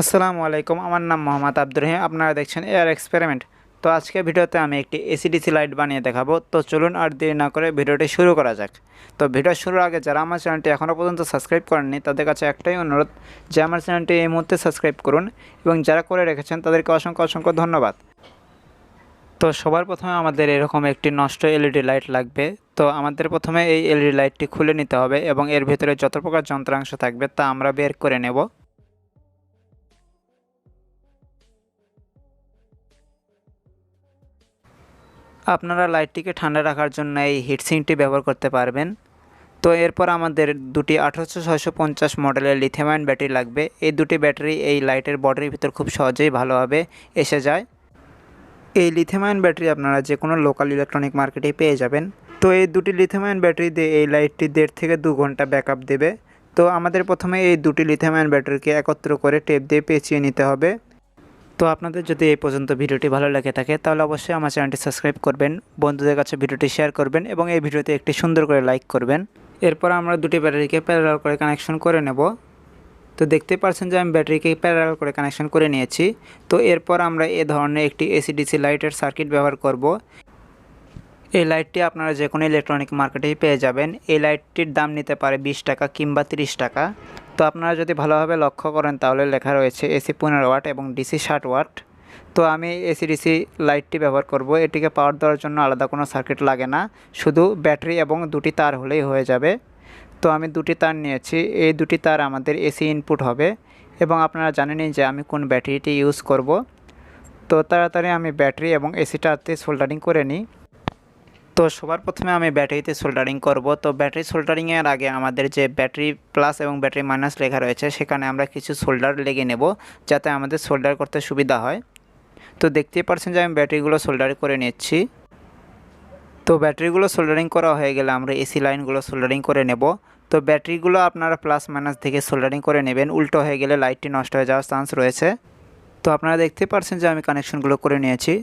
আসসালামু আলাইকুম, আমার নাম মোহাম্মদ আব্দুর রহিম। আপনারা দেখছেন এয়ার এক্সপেরিমেন্ট। তো আজকে ভিডিওতে আমি একটি এসিডিসি লাইট বানিয়ে দেখাবো। তো চলুন আর দেরি না করে ভিডিওটি শুরু করা যাক। তো ভিডিও শুরুর আগে যারা আমার চ্যানেলটি এখনও পর্যন্ত সাবস্ক্রাইব করেননি, তাদের কাছে একটাই অনুরোধ, যে আমার চ্যানেলটি এই মুহূর্তে সাবস্ক্রাইব করুন এবং যারা করে রেখেছেন, তাদেরকে অসংখ্য অসংখ্য ধন্যবাদ। তো সবার প্রথমে আমাদের এরকম একটি নষ্ট এলইডি লাইট লাগবে। তো আমাদের প্রথমে এই এলইডি লাইটটি খুলে নিতে হবে এবং এর ভিতরে যত প্রকার যন্ত্রাংশ থাকবে তা আমরা বের করে নেব। আপনারা লাইটটিকে ঠান্ডা রাখার জন্য এই হিটসিংটি ব্যবহার করতে পারবেন। তো এরপর আমাদের দুটি আঠারোশো ছয়শো পঞ্চাশ মডেলের লিথিয়াম ব্যাটারি লাগবে। এই দুটি ব্যাটারি এই লাইটের বডির ভিতর খুব সহজেই ভালোভাবে এসে যায়। এই লিথিয়াম ব্যাটারি আপনারা যে কোনো লোকাল ইলেকট্রনিক মার্কেটেই পেয়ে যাবেন। তো এই দুটি লিথিয়াম ব্যাটারি দিয়ে এই লাইটটি দেড় থেকে দু ঘণ্টা ব্যাকআপ দেবে। তো আমাদের প্রথমে এই দুটি লিথিয়াম ব্যাটারিকে একত্র করে টেপ দিয়ে পেঁচিয়ে নিতে হবে। তো আপনাদের যদি এই পর্যন্ত ভিডিওটি ভালো লেগে থাকে, তাহলে অবশ্যই আমার চ্যানেলটি সাবস্ক্রাইব করবেন, বন্ধুদের কাছে ভিডিওটি শেয়ার করবেন এবং এই ভিডিওতে একটি সুন্দর করে লাইক করবেন। এরপর আমরা দুটি ব্যাটারিকে প্যারাল করে কানেকশন করে নেব। তো দেখতে পাচ্ছেন যে আমি ব্যাটারিকে প্যারাল করে কানেকশন করে নিয়েছি। তো এরপর আমরা এ ধরনের একটি এসিডিসি লাইটের সার্কিট ব্যবহার করব। এই লাইটটি আপনারা যে কোনো ইলেকট্রনিক মার্কেটেই পেয়ে যাবেন। এই লাইটটির দাম নিতে পারে বিশ টাকা কিংবা তিরিশ টাকা। তো আপনারা যদি ভালোভাবে লক্ষ্য করেন, তাহলে লেখা রয়েছে এসি পনেরো ওয়াট এবং ডিসি ষাট ওয়াট। তো আমি এসি ডিসি লাইটটি ব্যবহার করব। এটিকে পাওয়ার দেওয়ার জন্য আলাদা কোনো সার্কিট লাগে না। শুধু ব্যাটারি এবং দুটি তার হলেই হয়ে যাবে। তো আমি দুটি তার নিয়েছি। এই দুটি তার আমাদের এসি ইনপুট হবে এবং আপনারা জানেনই যে আমি কোন ব্যাটারিটি ইউজ করব। তো তাড়াতাড়ি আমি ব্যাটারি এবং এসিটাতে সোল্ডারিং করে নিই। তো সবার প্রথমে আমি ব্যাটারিতে সোল্ডারিং করব। তো ব্যাটারি সোল্ডারিংয়ের আগে আমাদের যে ব্যাটারি প্লাস এবং ব্যাটারি মাইনাস লেখা রয়েছে, সেখানে আমরা কিছু সোল্ডার লেগে নেব যাতে আমাদের সোল্ডার করতে সুবিধা হয়। তো দেখতেই পাচ্ছেন যে আমি ব্যাটারিগুলো সোল্ডার করে নিচ্ছি। তো ব্যাটারিগুলো সোল্ডারিং করা হয়ে গেলে আমরা এসি লাইনগুলো সোল্ডারিং করে নেব। তো ব্যাটারিগুলো আপনারা প্লাস মাইনাস থেকে সোল্ডারিং করে নেবেন। উল্টো হয়ে গেলে লাইটটি নষ্ট হয়ে যাওয়ার চান্স রয়েছে। তো আপনারা দেখতে পাচ্ছেন যে আমি কানেকশনগুলো করে নিয়েছি।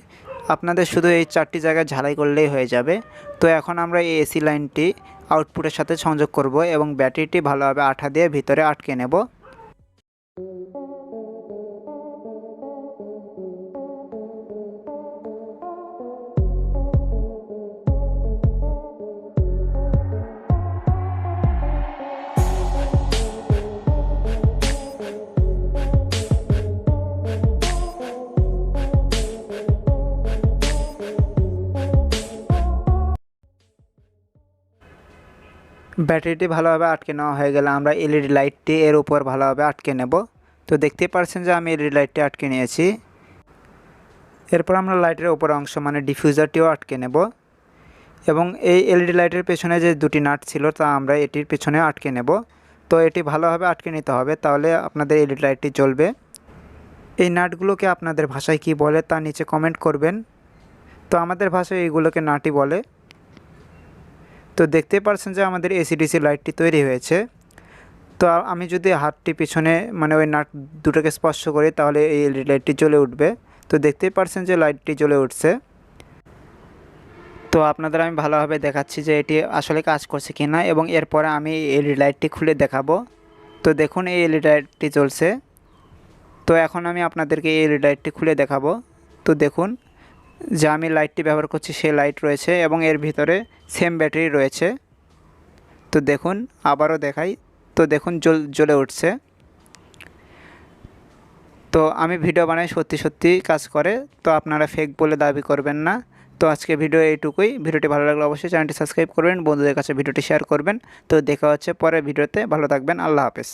আপনাদের শুধু এই চারটি জায়গায় ঝালাই করলেই হয়ে যাবে। তো এখন আমরা এই এসি লাইনটি আউটপুটের সাথে সংযোগ করব এবং ব্যাটারিটি ভালোভাবে আঠা দিয়ে ভিতরে আটকে নেব। ব্যাটারিটি ভালোভাবে আটকে নেওয়া হয়ে গেলে আমরা এলইডি লাইটটি এর উপর ভালোভাবে আটকে নেব। তো দেখতেই পাচ্ছেন যে আমি এলইডি লাইটটি আটকে নিয়েছি। এরপর আমরা লাইটের উপর অংশ মানে ডিফিউজারটিও আটকে নেব। এবং এই এলইডি লাইটের পেছনে যে দুটি নাট ছিল তা আমরা এটির পেছনে আটকে নেব। তো এটি ভালোভাবে আটকে নিতে হবে, তাহলে আপনাদের এলইডি লাইটটি জ্বলবে। এই নাটগুলোকে আপনাদের ভাষায় কি বলে তা নিচে কমেন্ট করবেন। তো আমাদের ভাষায় এইগুলোকে নাটই বলে। তো দেখতে পারছেন যে আমাদের এসিডিসি লাইটটি তৈরি হয়েছে। তো আমি যদি হাতটি পিছনে মানে ওই নাট দুটোকে স্পর্শ করি, তাহলে এই এলইডি লাইটটি জ্বলে উঠবে। তো দেখতেই পারছেন যে লাইটটি জ্বলে উঠছে। তো আপনাদের আমি ভালোভাবে দেখাচ্ছি যে এটি আসলে কাজ করছে কি না এবং এরপরে আমি এলইডি লাইটটি খুলে দেখাবো। তো দেখুন, এই এলইডি লাইটটি জ্বলছে। তো এখন আমি আপনাদেরকে এই এলইডি লাইটটি খুলে দেখাবো। তো দেখুন যে আমি লাইটটি ব্যবহার করছি সেই লাইট রয়েছে এবং এর ভিতরে সেম ব্যাটারি রয়েছে। তো দেখুন, আবারও দেখাই। তো দেখুন জল জ্বলে উঠছে। তো আমি ভিডিও বানাই, সত্যি সত্যি কাজ করে। তো আপনারা ফেক বলে দাবি করবেন না। তো আজকে ভিডিও এইটুকুই। ভিডিওটি ভালো লাগলে অবশ্যই চ্যানেলটি সাবস্ক্রাইব করবেন। বন্ধুদের কাছে ভিডিওটি শেয়ার করবেন। তো দেখা হচ্ছে পরের ভিডিওতে ভালো থাকবেন। আল্লাহ হাফেজ।